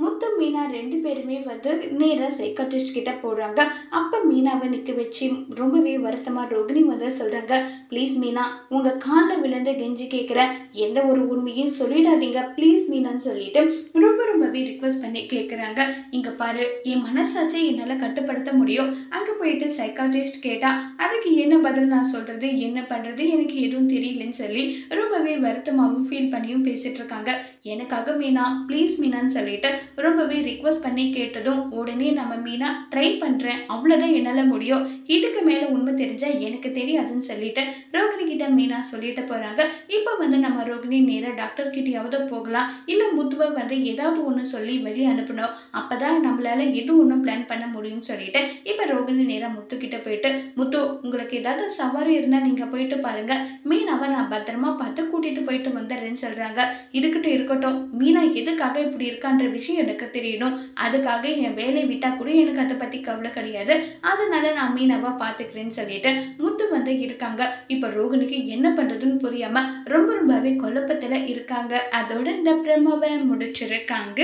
முத்து மீனா ரெண்டு பேருமே வந்து நேராக சைக்காட்ரிஸ்ட் கிட்ட போடுறாங்க அப்போ மீனாவை நிற்க வச்சு ரொம்பவே வருத்தமாக ரோகிணி வந்து சொல்கிறாங்க ப்ளீஸ் மீனா உங்கள் காலில் விழுந்து கெஞ்சி கேட்குற எந்த ஒரு உண்மையும் சொல்லிடாதீங்க. ப்ளீஸ் மீனான்னு சொல்லிட்டு ரொம்ப ரொம்பவே ரிக்வெஸ்ட் பண்ணி கேட்குறாங்க இங்கே பாரு என் மனசாட்சியை என்னால் கட்டுப்படுத்த முடியும். அங்கே போயிட்டு சைக்காட்ரிஸ்ட் கேட்டால் அதுக்கு என்ன பதில் நான் சொல்கிறது என்ன பண்ணுறது எனக்கு எதுவும் தெரியலன்னு சொல்லி ரொம்பவே வருத்தமாகவும் ஃபீல் பண்ணியும் பேசிகிட்ருக்காங்க இருக்காங்க. எனக்காக மீனா ப்ளீஸ் மீனான்னு சொல்லிட்டு ரொம்பவே ரிக்வஸ்ட் பண்ணி கேட்டதும் உடனே நம்ம மீனா ட்ரை பண்ணுறேன் அவ்வளோதான் என்னால் முடியும். இதுக்கு மேலே உண்மை தெரிஞ்சால் எனக்கு தெரியாதுன்னு சொல்லிட்டு ரோகிணி கிட்ட மீனா சொல்லிட்டு போகிறாங்க இப்போ வந்து நம்ம ரோகிணி நேராக டாக்டர் கிட்டேயாவது போகலாம். இல்லை முத்துவை வந்து ஏதாவது ஒன்று சொல்லி வெளியே அனுப்பணும். அப்போ தான் நம்மளால எது ஒன்றும் பிளான் பண்ண முடியும்னு சொல்லிட்டு இப்போ ரோகிணி நேராக முத்து கிட்ட போயிட்டு முத்து உங்களுக்கு ஏதாவது சவாரி இருந்தால் நீங்கள் போயிட்டு பாருங்கள் மீனாவை நான் பத்திரமா பார்த்து கூட்டிகிட்டு போயிட்டு வந்துடுறேன்னு சொல்கிறாங்க இருக்கட்டும் இருக்கட்டும். மீனா எதுக்காக இப்படி இருக்கான்ற விஷயம் எனக்கு தெரியணும். அதுக்காக என் வேலையை விட்டால் கூட எனக்கு அதை பற்றி கவலை கிடையாது. அதனால நான் மீனாவாக பார்த்துக்கிறேன்னு சொல்லிட்டு முத்து வந்து இருக்காங்க. இப்போ ரோகிணிக்கு என்ன பண்ணுறதுன்னு புரியாமல் ரொம்ப ரொம்பவே குழப்பத்தில் இருக்காங்க. அதோட இந்த பிரமவை முடிச்சிருக்காங்க.